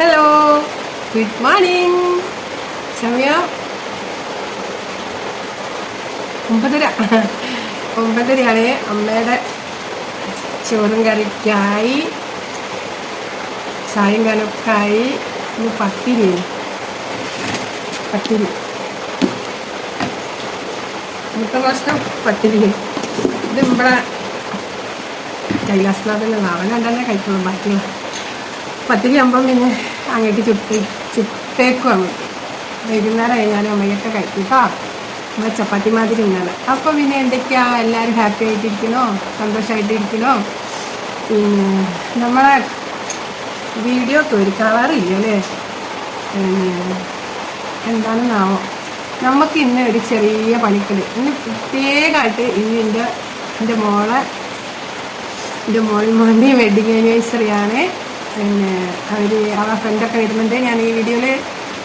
Hello good morning സമയം ഒമ്പതര. ഒമ്പതരയാണ്. അമ്മയുടെ ചോറും കറിക്കായി ചായയും കനക്കായി പത്തിരി. പത്തിരി. മുട്ട പ്രശ്നം പത്തിരി. ഇത് ഇവിടെ കൈലാസനാഥന്റെ നാളെ കണ്ടല്ലേ കഴിക്കുള്ളൂ. ബാക്കിയുള്ള പത്തിരി ആകുമ്പം പിന്നെ അങ്ങോട്ട് ചുട്ട് ചുട്ടേക്കും അങ്ങോട്ട് വൈകുന്നേരം കഴിഞ്ഞാലും അമ്മയൊക്കെ കഴിക്കും കേട്ടോ നമ്മൾ ചപ്പാത്തി മാതിരി ഇന്നാണ് അപ്പോൾ പിന്നെ എന്തൊക്കെയാ? എല്ലാവരും ഹാപ്പി ആയിട്ടിരിക്കണോ? സന്തോഷമായിട്ടിരിക്കണോ പിന്നെ നമ്മളെ വീഡിയോ ഒരു കളറില്ല അല്ലേ? എന്താണെന്നാവോ? നമുക്ക് ഇന്ന് ഒരു ചെറിയ പണിക്കൽ. ഇന്ന് പ്രത്യേകമായിട്ട് ഇന്ന് എന്റെ എന്റെ മോളെ എന്റെ മോളിൽ മോന്റെ വെഡിങ് ആനിവേഴ്സറിയാണ് പിന്നെ അവർ അവളെ ഫ്രണ്ടൊക്കെ വരുന്നുണ്ട് ഞാൻ ഈ വീഡിയോയിൽ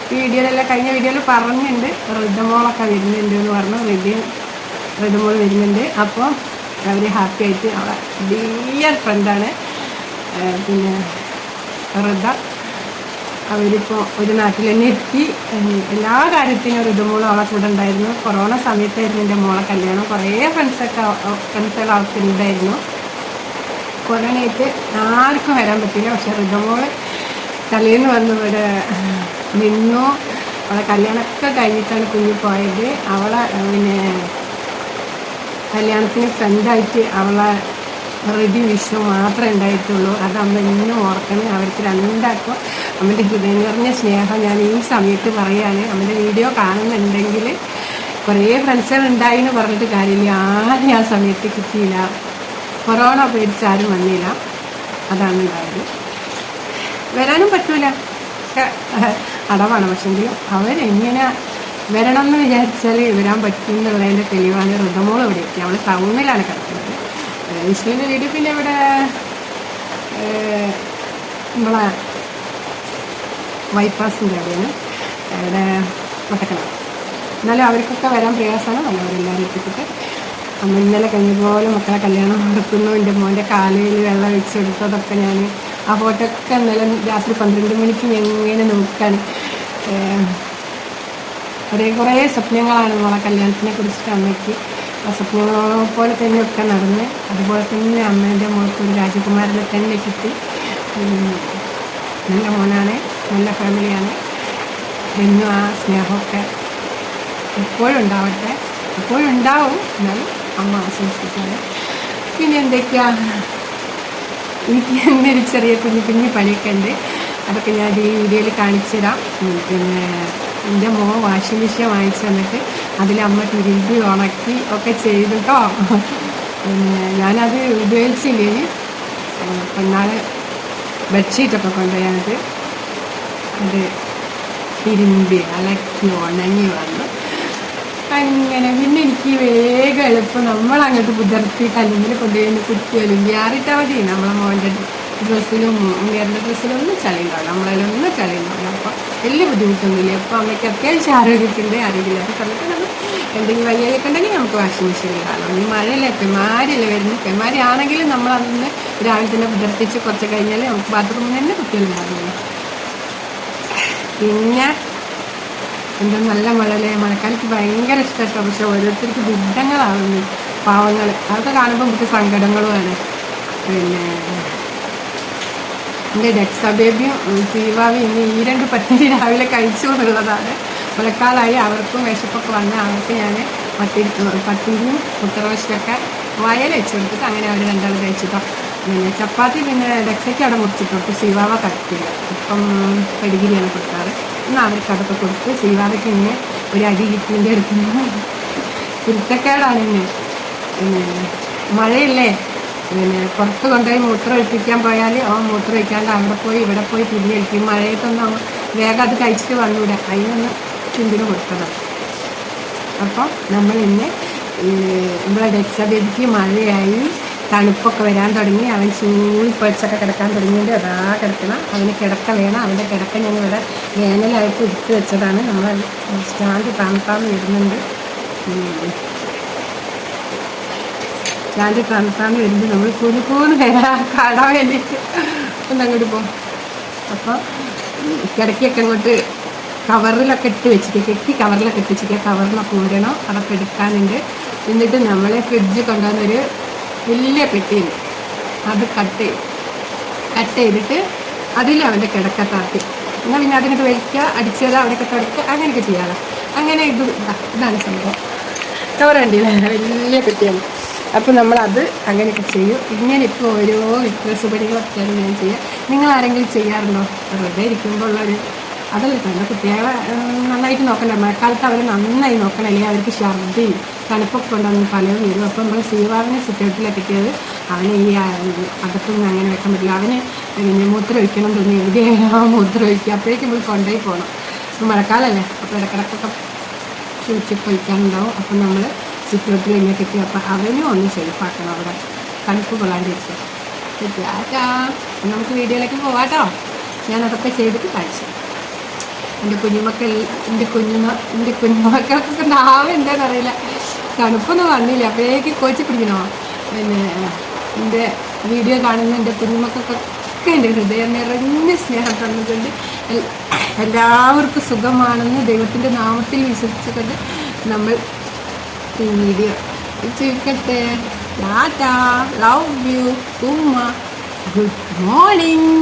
ഈ വീഡിയോയിലെല്ലാം കഴിഞ്ഞ വീഡിയോയിൽ പറഞ്ഞിട്ടുണ്ട് ഋതമോളൊക്കെ വരുന്നുണ്ട് എന്ന് പറഞ്ഞു റെഡി ഋതമോൾ വരുന്നുണ്ട് അപ്പോൾ അവർ ഹാപ്പി ആയിട്ട് അവളെ ഡിയർ ഫ്രണ്ടാണ് പിന്നെ ഋത അവരിപ്പോൾ ഒരു നാട്ടിൽ തന്നെ എത്തി എല്ലാ കാര്യത്തിനും ഋതുമോളും അവളെ കൂടെ ഉണ്ടായിരുന്നു കൊറോണ സമയത്തായിരുന്നു എന്റെ മോളെ കല്യാണം കുറേ ഫ്രണ്ട്സൊക്കെ ഫ്രണ്ട്സുകൾ അവൾക്ക് ഉണ്ടായിരുന്നു കൊറോണയായിട്ട് ആർക്കും വരാൻ പറ്റില്ല. പക്ഷെ ഋതുമോൾ തലേന്ന് വന്ന് ഇവിടെ നിന്നു. അവളെ കല്യാണമൊക്കെ കഴിഞ്ഞിട്ടാണ് കുഞ്ഞു പോയത്. അവളെ പിന്നെ കല്യാണത്തിന് ഫ്രണ്ടായിട്ട് അവളെ റെഡി വിഷു മാത്രമേ ഉണ്ടായിട്ടുള്ളൂ. അത് അമ്മ ഇന്നും ഓർക്കണം. അവർക്ക് രണ്ടാക്കും അമ്മന്റെ ഹൃദയം നിറഞ്ഞ സ്നേഹം ഞാൻ ഈ സമയത്ത് പറയാണ് അമ്മന്റെ വീഡിയോ കാണുന്നുണ്ടെങ്കിൽ കുറേ ഫ്രണ്ട്സുകൾ ഉണ്ടായി എന്ന് പറഞ്ഞിട്ട് കാര്യമില്ല. ആരും ആ സമയത്ത് കിട്ടിയില്ല. കൊറോണ പേടിച്ച് ആരും വന്നില്ല. അതാണ് ഉണ്ടായത് വരാനും പറ്റൂല. അടവാണ് പക്ഷെങ്കിൽ അവരെങ്ങനെ വരണം എന്ന് വിചാരിച്ചാൽ വരാൻ പറ്റും എന്നുള്ളതിന്റെ തെളിവാണ് ഋതമോൾ ഇവിടെ എത്തി. അവൾ ടൗണിലാണ് കിടക്കുന്നത്. വിഷ്ണുവിന്റെ വീട് പിന്നെ ഇവിടെ നമ്മളെ ബൈപ്പാസിന്റെ അവിടെയാണ്. ഇവിടെ മട്ടക്കണം എന്നാലും അവർക്കൊക്കെ വരാൻ പ്രയാസമാണ്. വന്നവരെല്ലാവരും എത്തിച്ചിട്ട് അമ്മ ഇന്നലെ കഴിഞ്ഞപോലെ മക്കളെ കല്യാണം നടത്തുന്നു. എന്റെ മോന്റെ കാലയിൽ വെള്ളം വെച്ചെടുത്തതൊക്കെ ഞാൻ ആ ഫോട്ടോ ഒക്കെ ഇന്നലെ രാത്രി പന്ത്രണ്ട് മണിക്ക് എങ്ങനെ നോക്കാൻ കുറേ കുറേ സ്വപ്നങ്ങളാണ് നമ്മളെ കല്യാണത്തിനെ കുറിച്ചിട്ട് അമ്മയ്ക്ക്. ആ സ്വപ്നങ്ങളെ പോലെ തന്നെ ഒക്കെ നടന്ന് അതുപോലെ തന്നെ അമ്മേന്റെ മോൾക്ക് ഒരു രാജകുമാരനെ തന്നെ കിട്ടി. നല്ല മോനാണ് നല്ല ഫാമിലിയാണ്. എന്നും ആ സ്നേഹമൊക്കെ എപ്പോഴും ഉണ്ടാവട്ടെ. എപ്പോഴും ഉണ്ടാവും എന്നാലും അമ്മ ആശംസിക്കാണ് പിന്നെ എന്തൊക്കെയാ? എനിക്ക് എന്നൊരു ചെറിയ കുഞ്ഞു കുഞ്ഞു പണിയൊക്കെ ഉണ്ട് അതൊക്കെ ഞാൻ ഈ വീഡിയോയിൽ കാണിച്ചു തരാം പിന്നെ എന്റെ മോ വാഷിംഗ് മെഷീൻ വാങ്ങിച്ചു തന്നിട്ട് അതിലമ്മ തിരുമ്പി ഉണക്കി ഒക്കെ ചെയ്തിട്ടോ പിന്നെ ഞാനത് ഉപയോഗിച്ചില്ലേ? എന്നാൽ ബെഡ്ഷീറ്റൊക്കെ കൊണ്ടുപോയത് അത് തിരുമ്പി അലക്കി ഉണങ്ങി വന്നു. അങ്ങനെ പിന്നെ എനിക്ക് വേഗം എളുപ്പം നമ്മൾ അങ്ങോട്ട് പുതിർത്തി കല്ലുമ്പിൽ കൊണ്ടുപോയി കുത്തി അല്ലെങ്കിൽ ആറിട്ടാൽ മതി. നമ്മളെ മോന്റെ ഡ്രസ്സിലും ഉണ്ണിയറിന്റെ ഡ്രസ്സിലും ഒന്നും ചളി ഉണ്ടാവില്ല. നമ്മളതിലൊന്നും ചളി ഉണ്ടാവില്ല. അപ്പോൾ വലിയ ബുദ്ധിമുട്ടൊന്നുമില്ല. അപ്പോൾ അമ്മയ്ക്ക് അത്യാവശ്യം ആരോഗ്യത്തിന്റെ ആരോഗ്യമില്ലാത്ത സമയത്ത് നമ്മൾ എന്തെങ്കിലും വയ്യാലൊക്കെ ഉണ്ടെങ്കിൽ നമുക്ക് വാഷിംഗ് മെഷീനിൽ കാണാം ഈ മഴയല്ലേ പെമാരിയല്ലേ വരുന്നത്. പെമാരി ആണെങ്കിലും നമ്മൾ അതൊന്ന് രാവിലെ തന്നെ പുതിർത്തിച്ച് കുറച്ച് കഴിഞ്ഞാൽ നമുക്ക് ബാത്റൂമിൽ തന്നെ കുട്ടികളുണ്ടാകുന്നു പിന്നെ എന്താ നല്ല മഴല്ലേ മഴക്കാലത്ത് ഭയങ്കര ഇഷ്ടമാണ് പക്ഷെ ഓരോരുത്തർക്ക് ദുരിതങ്ങളാവുന്നു പാവങ്ങൾ അതൊക്കെ കാണുമ്പോൾ നമുക്ക് സങ്കടങ്ങളുമാണ് പിന്നെ എന്റെ ഡെക്സ സീവാവി ഇനി ഈ രണ്ട് പത്തിരി രാവിലെ കഴിച്ചു എന്നുള്ളതാണ്. അവർക്കും വിശപ്പൊക്കെ വന്ന അവർക്ക് ഞാൻ പത്തിരി പത്തിരിയും മുട്ടറോസ്റ്റൊക്കെ വയൽ വെച്ച് കൊടുത്തിട്ട് അങ്ങനെ അവർ രണ്ടാളും കഴിച്ചിട്ടോ. പിന്നെ ചപ്പാത്തി പിന്നെ ഡെക്സയ്ക്ക് അവിടെ മുറിച്ചിട്ടു സീവാവ കഴിക്കില്ല ഇപ്പം പെടുകിരിയാണ് കൊടുക്കാറ്. എന്നാൽ അവർക്ക് അതൊക്കെ കൊടുത്ത് ചെയ്യാതൊക്കെ ഇങ്ങനെ ഒരു അടി കിട്ടിന്റെ അടുത്തുനിന്ന് കുരുത്തക്കേടാണ് ഇങ്ങനെ പിന്നെ മഴയില്ലേ? പിന്നെ പുറത്ത് കൊണ്ടുപോയി മൂത്രം ഒഴിപ്പിക്കാൻ പോയാൽ ആ മൂത്രം ഒഴിക്കാണ്ട് അവിടെ പോയി ഇവിടെ പോയി തിരിഞ്ഞ് ഒഴിക്കും മഴയത്തൊന്നും വേഗം അത് കഴിച്ചിട്ട് വന്നൂടെ അതിനൊന്ന് ചുണ്ടിന് കൊടുക്കണം. അപ്പോൾ നമ്മൾ ഇന്ന് നമ്മളെ രക്ഷാദേവിക്ക് മഴയായി. തണുപ്പൊക്കെ വരാൻ തുടങ്ങി. അവൻ ചൂടി പൊളിച്ചൊക്കെ കിടക്കാൻ തുടങ്ങിയിട്ട് അതാ കിടക്കണം. അവന് കിടക്ക വേണം. അവന്റെ കിടക്ക ഞങ്ങൾ ഇവിടെ വേനലായിട്ട് ഉരുത്തി വെച്ചതാണ്. നമ്മൾ സ്റ്റാൻഡ് തണുപ്പാന്ന് വരുന്നുണ്ട്. സ്റ്റാൻഡ് തണുത്താന്ന് വരുമ്പോൾ നമ്മൾ കുലുക്കൂന്ന് വരാ. കാണാൻ വേണ്ടിയിട്ട്. ഒന്ന് അങ്ങോട്ട് പോകും അപ്പോൾ കിടക്കിയൊക്കെ അങ്ങോട്ട് കവറിലൊക്കെ ഇട്ട് വെച്ചിട്ട് കെട്ടി കവറിലൊക്കെ ഇട്ട് വെച്ചിട്ട് കവറിലൊക്കെ ഊരണം അതൊക്കെ എടുക്കാനുണ്ട്. എന്നിട്ട് നമ്മളെ ഫ്രിഡ്ജ് കൊണ്ടുവന്നൊരു വലിയ പെട്ടിയിൽ. അത് കട്ട് ചെയ്യും കട്ട് ചെയ്തിട്ട് അതിൽ അവന്റെ കിടക്ക താത്തി. എന്നാൽ പിന്നെ അതിനൊക്കെ വലിക്കുക അടിച്ചത് അവിടെയൊക്കെ തുടക്കുക അങ്ങനെയൊക്കെ ചെയ്യാറ് അങ്ങനെ ഇത് ഇതാ, ഇതാണ് സംഭവം. കണ്ടില്ലേ വലിയ പെട്ടിയാണ് അപ്പോൾ നമ്മളത് അങ്ങനെയൊക്കെ ചെയ്യും. ഇങ്ങനെ ഇപ്പോൾ ഓരോ വ്യത്യസ്ത പണികളൊക്കെയാണ് ഞാൻ ചെയ്യുക നിങ്ങൾ ആരെങ്കിലും ചെയ്യാറുണ്ടോ? വെറുതെ ഇരിക്കുമ്പോൾ ഉള്ളൊരു അതല്ല തന്നെ കുട്ടികളെ നന്നായിട്ട് നോക്കണ്ട. മഴക്കാലത്ത് അവരെ നന്നായി നോക്കണം. അല്ലെങ്കിൽ അവർക്ക് ഛർദി തണുപ്പൊക്കെ കൊണ്ടുവന്ന് പലതും വരും അപ്പം നമ്മൾ സീവാറിനെ സിറ്റൗട്ടിലൊക്കെ അവനെ ഈ അകത്തുനിന്ന് അകത്തൊന്നും അങ്ങനെ വെക്കാൻ പറ്റില്ല. അവന് പിന്നെ മൂത്രം ഒഴിക്കണം തോന്നി. എവിടെയാണ് മൂത്രം ഒഴിക്കുക? അപ്പോഴേക്കും നമ്മൾ കൊണ്ടുപോയി പോകണം ഇപ്പം മഴക്കാലമല്ലേ. അപ്പോൾ ഇടക്കിടക്കൊക്കെ ചൂച്ചി പൊയ്ക്കാനുണ്ടാവും അപ്പം നമ്മൾ സിറ്റൗട്ടിൽ ഇങ്ങനെ കിട്ടി. അപ്പം അവനും ഒന്ന് സേഫാക്കണം അവിടെ. തണുപ്പ് കൊള്ളാണ്ടിരിക്കുക അപ്പം നമുക്ക് വീഡിയോയിലേക്ക് പോവാട്ടോ ഞാൻ അതൊക്കെ ചെയ്തിട്ട് കാണിച്ചു. എന്റെ കുഞ്ഞുമക്കൾ എന്റെ കുഞ്ഞുമ എന്റെ കുഞ്ഞുമക്കൾക്കൊക്കെ നാവ് എന്താണെന്ന് അറിയില്ല തണുപ്പൊന്നും വന്നില്ല. അപ്പോഴേക്ക് കോച്ചി പിടിക്കണോ? പിന്നെ എന്റെ വീഡിയോ കാണുന്ന എന്റെ കുഞ്ഞുമക്കൾക്കൊക്കെ എന്റെ ഹൃദയം നിറഞ്ഞ സ്നേഹം തന്നുകൊണ്ട് എല്ലാവർക്കും സുഖമാണെന്ന് ദൈവത്തിന്റെ നാമത്തിൽ വിശ്വസിച്ചുകൊണ്ട് നമ്മൾ ഈ വീഡിയോ ചുരുക്കട്ടെ ടാറ്റ ലവ് യു ഉമ്മ ഗുഡ് മോർണിംഗ്.